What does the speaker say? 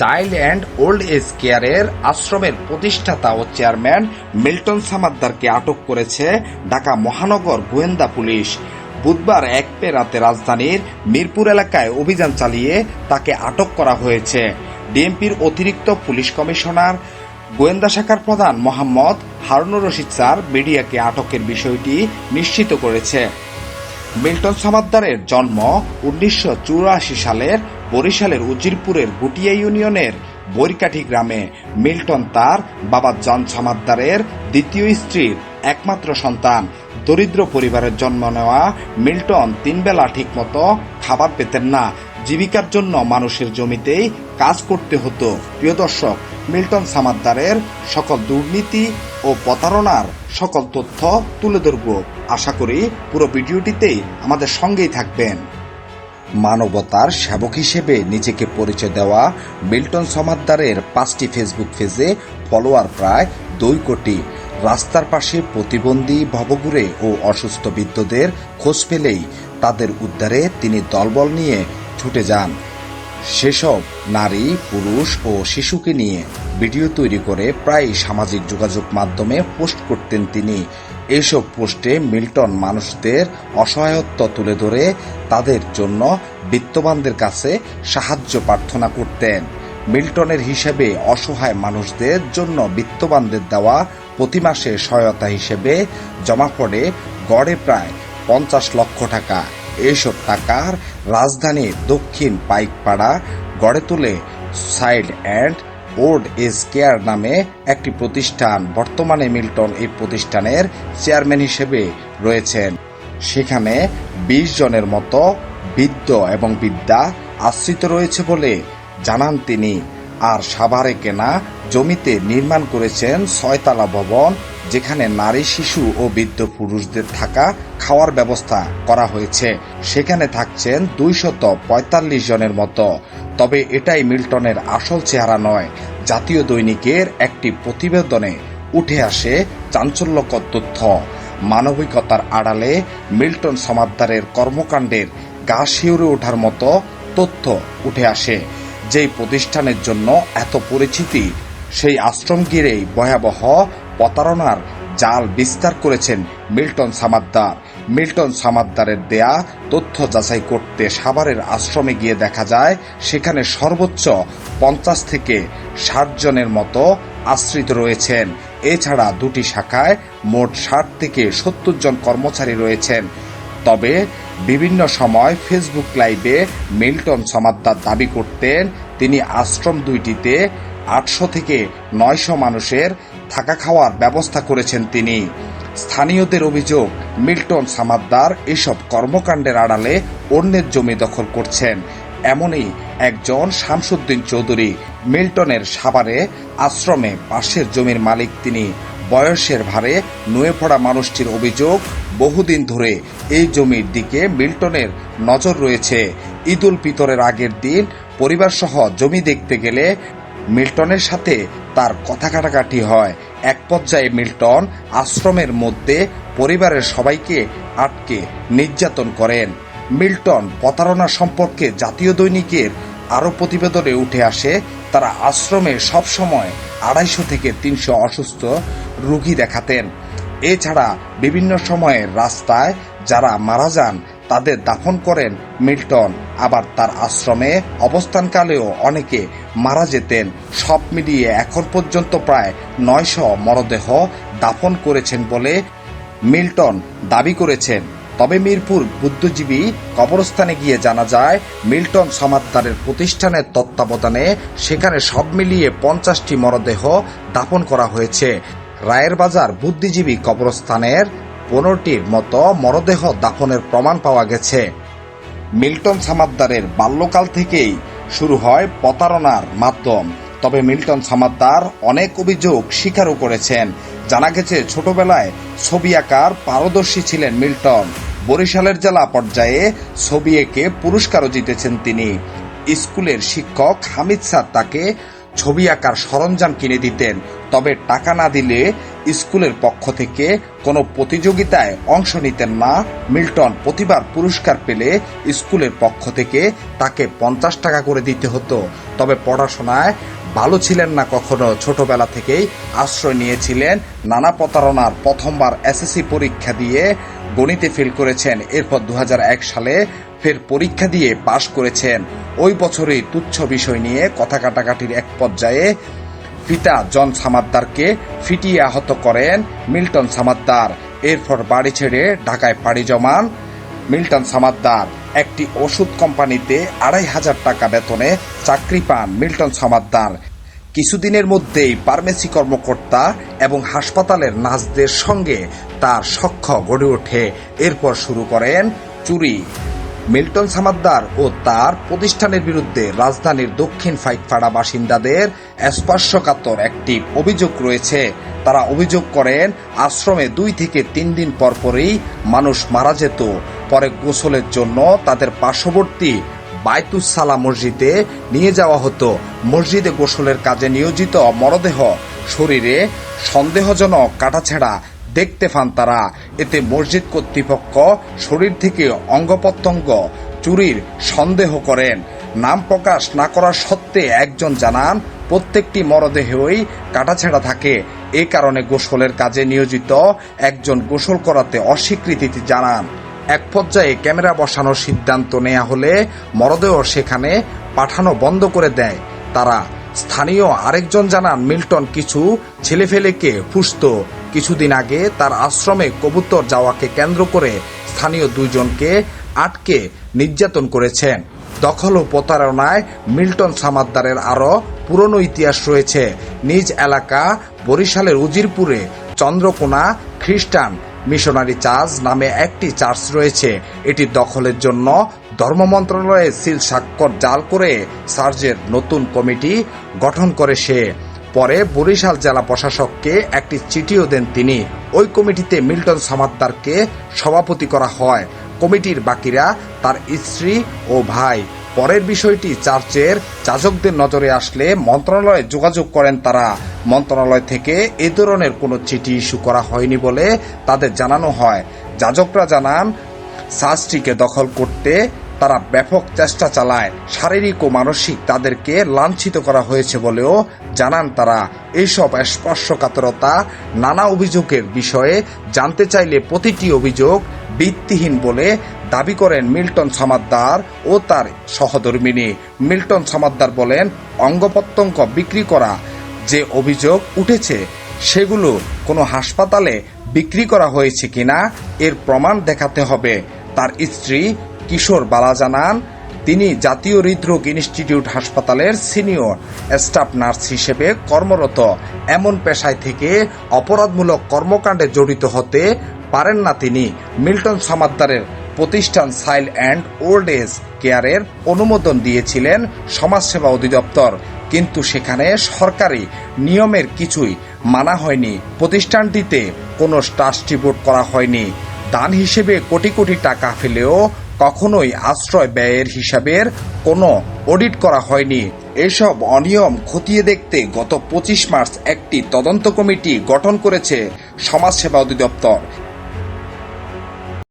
Child and old age কেয়ারের আশ্রমের প্রতিষ্ঠাতা ও চেয়ারম্যান মিল্টন সামাদ্দারকে আটক করেছে ঢাকা মহানগর গোয়েন্দা পুলিশ। বুধবার এক পে রাতে রাজধানীর মিরপুর এলাকায় অভিযান চালিয়ে তাকে আটক করা হয়েছে। ডিএমপির অতিরিক্ত পুলিশ কমিশনার, গোয়েন্দা শাখার প্রধান মোহাম্মদ হারুনুর রশিদ স্যার মিডিয়াকে আটকের বিষয়টি নিশ্চিত করেছে। মিল্টন সামাদ্দারের জন্ম উনিশশো চুরাশি সালের বরিশালের উজিরপুরের গুটিয়া ইউনিয়নের বৈরকাঠি গ্রামে মিল্টন তার বাবা জন সামাদ্দারের দ্বিতীয় স্ত্রীর একমাত্র সন্তান। দরিদ্র পরিবারের জন্ম নেওয়া মিল্টন তিনবেলা ঠিকমতো খাবার পেতেন না। জীবিকার জন্য মানুষের জমিতেই কাজ করতে হতো। প্রিয় দর্শক, মিল্টন সামাদ্দারের সকল দুর্নীতি ও প্রতারণার সকল তথ্য তুলে ধরব। আশা করি পুরো ভিডিওটিতেই আমাদের সঙ্গেই থাকবেন। মানবতার সেবক হিসেবে নিজেকে পরিচয় দেওয়া মিল্টন সমাদ্দারের পাঁচটি ফেসবুক পেজে ফলোয়ার প্রায় দুই কোটি। রাস্তার পাশে প্রতিবন্ধী ভবঘুরে ও অসুস্থ বৃদ্ধদের খোঁজ পেলেই তাদের উদ্ধারে তিনি দলবল নিয়ে ছুটে যান। সেসব নারী, পুরুষ ও শিশুকে নিয়ে ভিডিও তৈরি করে প্রায় সামাজিক যোগাযোগ মাধ্যমে পোস্ট করতেন তিনি। এইসব পোস্টে মিল্টন মানুষদের অসহায়ত্ব তুলে ধরে তাদের জন্য বিত্তবানদের কাছে সাহায্য প্রার্থনা করতেন। মিল্টনের হিসেবে অসহায় মানুষদের জন্য বিত্তবানদের দেওয়া প্রতি মাসে সহায়তা হিসেবে জমা পড়ে গড়ে প্রায় পঞ্চাশ লক্ষ টাকা। এইসব টাকার রাজধানীর দক্ষিণ পাইকপাড়া গড়ে তোলে side and old age care নামে একটি প্রতিষ্ঠান। বর্তমানে মিল্টন এই প্রতিষ্ঠানের চেয়ারম্যান হিসেবে রয়েছেন। সেখানে বিশ জনের মতো বৃদ্ধ এবং বিদ্যা আশ্রিত রয়েছে বলে জানান তিনি। আর সাভারে কেনা জমিতে নির্মাণ করেছেন ছয়তলা ভবন, যেখানে নারী, শিশু ও বৃদ্ধ পুরুষদের থাকা খাওয়ার ব্যবস্থা করা হয়েছে। সেখানে থাকছেন দুইশত পঁয়তাল্লিশ জনের মতো তবে এটাই মিল্টনের আসল চেহারা নয়। জাতীয় দৈনিকের একটি প্রতিবেদনে উঠে আসে চাঞ্চল্যকর তথ্য। মানবিকতার আড়ালে মিল্টন সমাদ্দারের কর্মকাণ্ডের গা শিউরে ওঠার মতো তথ্য উঠে আসে। যেই প্রতিষ্ঠানের জন্য এত পরিচিতি, সেই আশ্রম ঘিরেই ভয়াবহ প্রতারণার জাল বিস্তার করেছেন মিল্টন সামাদ্দার। মিল্টন সামাদ্দারের দেয়া তথ্য যাচাই করতে সাভারের আশ্রমে গিয়ে দেখা যায়, সেখানে সর্বোচ্চ পঞ্চাশ থেকে ষাট জনের মতো আশ্রিত রয়েছেন। এছাড়া দুটি শাখায় মোট ষাট থেকে সত্তর জন কর্মচারী রয়েছেন। তবে বিভিন্ন সময় ফেসবুক লাইভে মিল্টন সমাদ্দার দাবি করতেন, তিনি আশ্রম দুইটিতে আটশো থেকে নয়শো মানুষের থাকা খাওয়ার ব্যবস্থা করেছেন তিনি। স্থানীয়দের অভিযোগ, মিল্টন সামাদ্দার এসব কর্মকাণ্ডের আড়ালে অন্যের জমি দখল করছেন। এমনই একজন শামসুদ্দিন চৌধুরী মিল্টনের সাভারে আশ্রমে পাশের জমির মালিক তিনি। বয়সের ভারে নুয়ে পড়া মানুষটির অভিযোগ, বহুদিন ধরে এই জমির দিকে মিল্টনের নজর রয়েছে। ঈদুল ফিতরের আগের দিন পরিবার সহ জমি দেখতে গেলে মিল্টনের সাথে তার কথা কাটাকাটি হয়। এক পর্যায়ে মিল্টন আশ্রমের মধ্যে পরিবারের সবাইকে আটকে নির্যাতন করেন। মিল্টন প্রতারণা সম্পর্কে জাতীয় দৈনিকের আরও প্রতিবেদনে উঠে আসে, তারা আশ্রমে সবসময় আড়াইশো থেকে তিনশো অসুস্থ রোগী দেখাতেন। এছাড়া বিভিন্ন সময়ে রাস্তায় যারা মারা যান তাদের দাফন করেন মিল্টন। আবার তার আশ্রমে অবস্থানকালেও অনেকে মারা যেতেন। সব মিলিয়ে এখন পর্যন্ত প্রায় নয়শ মরদেহ দাফন করেছেন বলে মিল্টন দাবি করেছেন। তবে মিরপুর বুদ্ধিজীবী কবরস্থানে গিয়ে জানা যায়, মিল্টন সমাদ্দারের প্রতিষ্ঠানের তত্ত্বাবধানে সেখানে সব মিলিয়ে পঞ্চাশটি মরদেহ দাফন করা হয়েছে। রায়ের বাজার বুদ্ধিজীবী কবরস্থানের পনেরোটির মতো মরদেহ দাফনের প্রমাণ পাওয়া গেছে। মিল্টন সামাদ্দারের বাল্যকাল থেকেই শুরু হয় প্রতারণার মাধ্যম। তবে মিল্টন সামাদ্দার অনেক অভিযোগ স্বীকারও করেছেন। জানা গেছে, ছোটবেলায় ছবি আঁকার পারদর্শী ছিলেন মিল্টন। বরিশালের জেলা পর্যায়ে ছবি এঁকে পুরস্কারও জিতেছেন তিনি। স্কুলের শিক্ষক হামিদ স্যার তাকে ছবি আঁকার সরঞ্জাম কিনে দিতেন। তবে টাকা না দিলে স্কুলের পক্ষ থেকে কোনো প্রতিযোগিতায় অংশ নিতেন না। মিল্টন প্রতিবার পুরস্কার পেলে স্কুলের পক্ষ থেকে তাকে পঞ্চাশ টাকা করে দিতে হতো। তবে পড়াশোনায় ভালো ছিলেন না কখনো। ছোটবেলা থেকেই আশ্রয় নিয়েছিলেন। নানা প্রতারণার প্রথমবার এসএসসি পরীক্ষা দিয়ে গণিতে ফেল করেছেন। এরপর দু হাজার এক সালে ফের পরীক্ষা দিয়ে পাশ করেছেন। ওই বছরই তুচ্ছ বিষয় নিয়ে কথা কাটাকাটির এক পর্যায়ে পিতা জন সামাদ্দারকে ফিটিয়ে আহত করেন মিল্টন সামাদ্দার। এরপর বাড়ি ছেড়ে ঢাকায় পাড়ি জমান মিল্টন সামাদ্দার। একটি ওষুধ কোম্পানিতে আড়াই হাজার টাকা বেতনে চাকরি পান মিল্টন সামাদ্দার। কিছুদিনের মধ্যেই ফার্মেসি কর্মকর্তা এবং হাসপাতালের নার্সদের সঙ্গে তার সখ্য গড়ে ওঠে। এরপর শুরু করেন চুরি। মিল্টন সামাদ্দার ও তার প্রতিষ্ঠানের বিরুদ্ধে রাজধানীর দক্ষিণ ফাইকপাড়া বাসিন্দাদের স্পর্শকাতর একটি অভিযোগ রয়েছে। তারা অভিযোগ করেন, আশ্রমে দুই থেকে তিন দিন পরপরই মানুষ মারা যেত। পরে গোসলের জন্য তাদের পার্শ্ববর্তী বাইতুসালা মসজিদে নিয়ে যাওয়া হতো। মসজিদে গোসলের কাজে নিয়োজিত মরদেহ শরীরে সন্দেহজনক কাটাছেড়া দেখতে পান তারা। এতে মসজিদ কর্তৃপক্ষ শরীর থেকে অঙ্গ প্রত্যঙ্গ চুরির সন্দেহ করেন। নাম প্রকাশ না করা সত্ত্বে একজন জানান, প্রত্যেকটি মরদেহই কাটাছেড়া থাকে। এ কারণে গোসলের কাজে নিয়োজিত একজন গোসল করাতে অস্বীকৃতি জানান। এক পর্যায়ে ক্যামেরা বসানোর সিদ্ধান্ত নেওয়া হলে মরদেহ সেখানে পাঠানো বন্ধ করে দেয়। তারা, স্থানীয় আরেকজন জানান, মিল্টন কিছু ছেলেফেলেকে ফুসত কিছুদিন আগে তার আশ্রমে কবুতর যাওয়াকে কেন্দ্র করে স্থানীয় দুইজনকে আটকে নির্যাতন করেছেন। দখল ও প্রতারণায় মিল্টন সামাদ্দারের আরও পুরনো ইতিহাস রয়েছে। নিজ এলাকা বরিশালের উজিরপুরে চন্দ্রকোনা খ্রিস্টান মিশনারি চার্চ নামে একটি চার্চ রয়েছে। এটি দখলের জন্য ধর্ম মন্ত্রণালয়ে সিল স্বাক্ষর জাল করে চার্চের নতুন কমিটি গঠন করে সে। পরে বরিশাল জেলা প্রশাসককে একটি চিঠিও দেন তিনি। ওই কমিটিতে মিল্টন সামাদ্দারকে সভাপতি করা হয়। কমিটির বাকিরা তার স্ত্রী ও ভাই। পরের বিষয়টি চার্চের যাজকদের নজরে আসলে মন্ত্রণালয়ে যোগাযোগ করেন তারা। মন্ত্রণালয় থেকে এ ধরনের কোনো চিঠি ইস্যু করা হয়নি বলে তাদের জানানো হয়। যাজকরা জানান চার্চটিকে দখল করতে তারা ব্যাপক চেষ্টা চালায়। শারীরিক ও মানসিক তাদেরকে লাঞ্ছিত করা হয়েছে বলেও জানান তারা। এইসব স্পর্শকাতরতা, নানা অভিযোগের বিষয়ে জানতে চাইলে প্রতিটি অভিযোগ ভিত্তিহীন বলে দাবি করেন মিল্টন সামাদ্দার ও তার সহধর্মিনী। মিল্টন সামাদ্দার বলেন, অঙ্গপ্রত্যঙ্গ বিক্রি করা যে অভিযোগ উঠেছে, সেগুলো কোনো হাসপাতালে বিক্রি করা হয়েছে কিনা, এর প্রমাণ দেখাতে হবে। তার স্ত্রী কিশোর বালা জানান, তিনি জাতীয় হৃদরোগ ইনস্টিটিউট হাসপাতালের সিনিয়র স্টাফ নার্স হিসেবে কর্মরত। এমন পেশায় থেকে অপরাধমূলক কর্মকাণ্ডে জড়িত হতে পারেন না তিনি। মিল্টন সামাদ্দারের প্রতিষ্ঠান সাইল অ্যান্ড ওল্ড এজ কেয়ারের অনুমোদন দিয়েছিলেন সমাজসেবা অধিদপ্তর। কিন্তু সেখানে সরকারি নিয়মের কিছুই মানা হয়নি। প্রতিষ্ঠানটিতে কোনো ট্রাস্টি করা হয়নি। দান হিসেবে কোটি কোটি টাকা ফেলেও কখনোই আশ্রয় ব্যয়ের হিসাবের কোনো অডিট করা হয়নি। এসব অনিয়ম খতিয়ে দেখতে গত পঁচিশ মার্চ একটি তদন্ত কমিটি গঠন করেছে সমাজসেবা অধিদপ্তর।